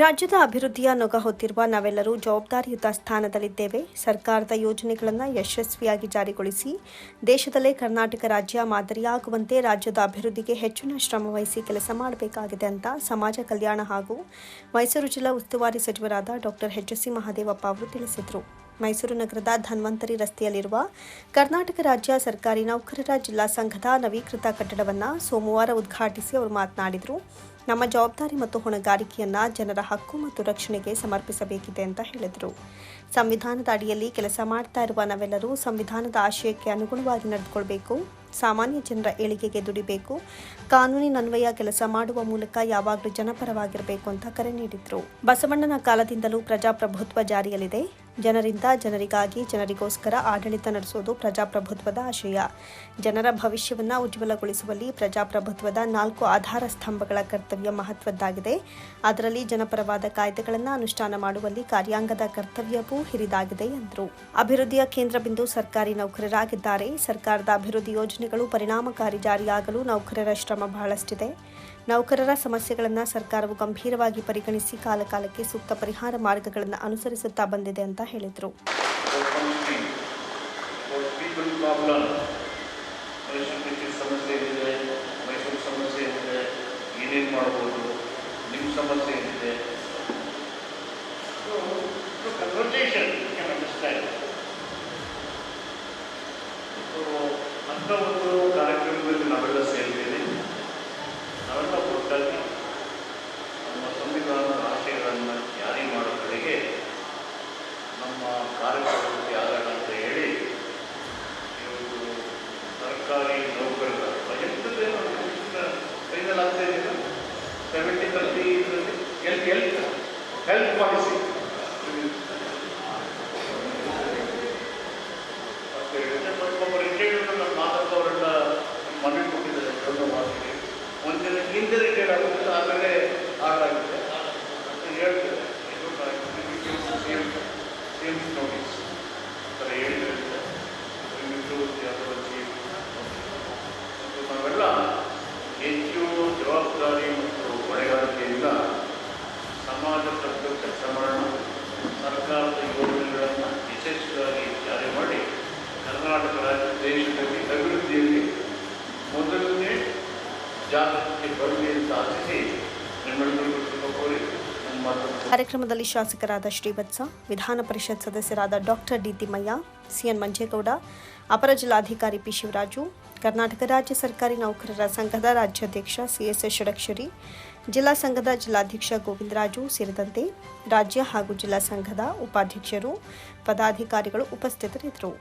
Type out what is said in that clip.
ರಾಜ್ಯದ ಅಭಿವೃದ್ಧಿಯ ನೊಗ ಹೊತ್ತಿರುವ ನಾವೆಲ್ಲರೂ ಜವಾಬ್ದಾರಿಯುತ ಸ್ಥಾನದಲ್ಲಿದ್ದೇವೆ. ಸರ್ಕಾರದ ಯೋಜನೆಗಳನ್ನು ಯಶಸ್ವಿಯಾಗಿ ಜಾರಿಗೊಳಿಸಿ ದೇಶದಲ್ಲೇ ಕರ್ನಾಟಕ ರಾಜ್ಯ ಮಾದರಿಯಾಗುವಂತೆ ರಾಜ್ಯದ ಅಭಿವೃದ್ಧಿಗೆ ಹೆಚ್ಚಿನ ಶ್ರಮ ವಹಿಸಿ ಕೆಲಸ ಮಾಡಬೇಕಾಗಿದೆ ಅಂತ ಸಮಾಜ ಕಲ್ಯಾಣ ಹಾಗೂ ಮೈಸೂರು ಜಿಲ್ಲಾ ಉಸ್ತುವಾರಿ ಸಚಿವರಾದ doctor H S C Mahadevappa ಅವರು ತಿಳಿಸಿದರು. ಮೈಸೂರು ನಗರದ ಧನ್ವಂತರಿ ರಸ್ತೆಯಲ್ಲಿರುವ ಕರ್ನಾಟಕ ರಾಜ್ಯ ಸರ್ಕಾರಿ ನೌಕರರ ಜಿಲ್ಲಾ ಸಂಘದ ನವೀಕೃತ ಕಟ್ಟಡವನ್ನು ಸೋಮವಾರ ಉದ್ಘಾಟಿಸಿ ಅವರು ಮಾತನಾಡಿದರು. ನಮ್ಮ ಜವಾಬ್ದಾರಿ ಮತ್ತು ಹೊಣೆಗಾರಿಕೆಯನ್ನು ಜನರ ಹಕ್ಕು ಮತ್ತು ರಕ್ಷಣೆಗೆ ಸಮರ್ಪಿಸಬೇಕಿದೆ ಅಂತ ಹೇಳಿದರು. ಸಂವಿಧಾನದ ಅಡಿಯಲ್ಲಿ ಕೆಲಸ ಮಾಡ್ತಾ ಇರುವ ನಾವೆಲ್ಲರೂ ಸಂವಿಧಾನದ ಆಶಯಕ್ಕೆ ಅನುಗುಣವಾಗಿ ನಡೆದುಕೊಳ್ಬೇಕು. ಸಾಮಾನ್ಯ ಜನರ ಏಳಿಗೆಗೆ ದುಡಿಬೇಕು. ಕಾನೂನಿನನ್ವಯ ಕೆಲಸ ಮಾಡುವ ಮೂಲಕ ಯಾವಾಗಲೂ ಜನಪರವಾಗಿರಬೇಕು ಅಂತ ಕರೆ ನೀಡಿದರು. ಬಸವಣ್ಣನ ಕಾಲದಿಂದಲೂ ಪ್ರಜಾಪ್ರಭುತ್ವ ಜಾರಿಯಲ್ಲಿದೆ. ಜನರಿಂದ ಜನರಿಗಾಗಿ ಜನರಿಗೋಸ್ಕರ ಆಡಳಿತ ನಡೆಸುವುದು ಪ್ರಜಾಪ್ರಭುತ್ವದ ಆಶಯ. ಜನರ ಭವಿಷ್ಯವನ್ನು ಉಜ್ವಲಗೊಳಿಸುವಲ್ಲಿ ಪ್ರಜಾಪ್ರಭುತ್ವದ ನಾಲ್ಕು ಆಧಾರ ಸ್ತಂಭಗಳ ಕರ್ತವ್ಯ ಮಹತ್ವದ್ದಾಗಿದೆ. ಅದರಲ್ಲಿ ಜನಪರವಾದ ಕಾಯ್ದೆಗಳನ್ನು ಅನುಷ್ಠಾನ ಮಾಡುವಲ್ಲಿ ಕಾರ್ಯಾಂಗದ ಕರ್ತವ್ಯವೂ ಹಿರಿದಾಗಿದೆ ಎಂದರು. ಅಭಿವೃದ್ಧಿಯ ಕೇಂದ್ರ ಬಿಂದು ಸರ್ಕಾರಿ ನೌಕರರಾಗಿದ್ದಾರೆ. ಸರ್ಕಾರದ ಅಭಿವೃದ್ಧಿ ಯೋಜನೆಗಳು ಪರಿಣಾಮಕಾರಿ ಜಾರಿಯಾಗಲು ನೌಕರರ ಶ್ರಮ ಬಹಳಷ್ಟಿದೆ. ನೌಕರರ ಸಮಸ್ಯೆಗಳನ್ನು ಸರ್ಕಾರವು ಗಂಭೀರವಾಗಿ ಪರಿಗಣಿಸಿ ಕಾಲಕಾಲಕ್ಕೆ ಸೂಕ್ತ ಪರಿಹಾರ ಮಾರ್ಗಗಳನ್ನು ಅನುಸರಿಸುತ್ತಾ ಬಂದಿದೆ ಅಂತ ಹೇಳಿದರು. ಸಮಸ್ಯೆ ಏನಿದೆ ಸಮಸ್ಯೆ ಏನಿದೆ ಏನೇನು ಮಾಡ್ಬೋದು ನಿಮ್ಮ ಸಮಸ್ಯೆ ಏನಿದೆ ಅಂಥ ಒಂದು ಕಾರ್ಯಕ್ರಮದಲ್ಲಿ ನಾವೆಲ್ಲ ಸೇರಿದ್ದೇವೆ ನಾವೆಲ್ಲ ನಮ್ಮ ಆಶಯಗಳನ್ನು ಜಾರಿ ಮಾಡೋ ಕಡೆಗೆ ನಮ್ಮ ಕಾರ್ಯಕರ್ತರಿಗೆ ಆಗೋಣ ಅಂತ ಹೇಳಿ ಇವತ್ತು ಸರ್ಕಾರಿ ನೌಕರರ. ಎಂಟದೇ ಕೈನಲ್ಲಿ ಆಗ್ತಾ ಇದೆಯಲ್ಲ ಸೆವೆಂಟಿ ತರ್ಟಿ ಇದರಲ್ಲಿ ಹೆಲ್ತ್ ಹೆಲ್ತ್ ಪಾಲಿಸಿ ದೇಶದಲ್ಲಿ ಅಭಿವೃದ್ಧಿಯಲ್ಲಿ ಮೊದಲನೇ ಜಾಗಕ್ಕೆ ಬರಲಿ ಅಂತ ಆಶಿಸಿ ನಿಮ್ಮೆಲ್ಲರಿಗೂ ಕಾರ್ಯಕ್ರಮದಲ್ಲಿ ಶಾಸಕರಾದ ಶ್ರೀವತ್ಸ, ವಿಧಾನ ಪರಿಷತ್ ಸದಸ್ಯರಾದ doctor D Thimmaiah C N Manjegowda, ಅಪರ ಜಿಲ್ಲಾಧಿಕಾರಿ ಪಿ ಶಿವರಾಜು, ಕರ್ನಾಟಕ ರಾಜ್ಯ ಸರ್ಕಾರಿ ನೌಕರರ ಸಂಘದ ರಾಜ್ಯಾಧ್ಯಕ್ಷ ಸಿಎಸ್ಎಸ್ ಷಡಕ್ಷರಿ, ಜಿಲ್ಲಾ ಸಂಘದ ಜಿಲ್ಲಾಧ್ಯಕ್ಷ ಗೋವಿಂದರಾಜು ಸೇರಿದಂತೆ ರಾಜ್ಯ ಹಾಗೂ ಜಿಲ್ಲಾ ಸಂಘದ ಉಪಾಧ್ಯಕ್ಷರು, ಪದಾಧಿಕಾರಿಗಳು ಉಪಸ್ಥಿತರಿದ್ದರು.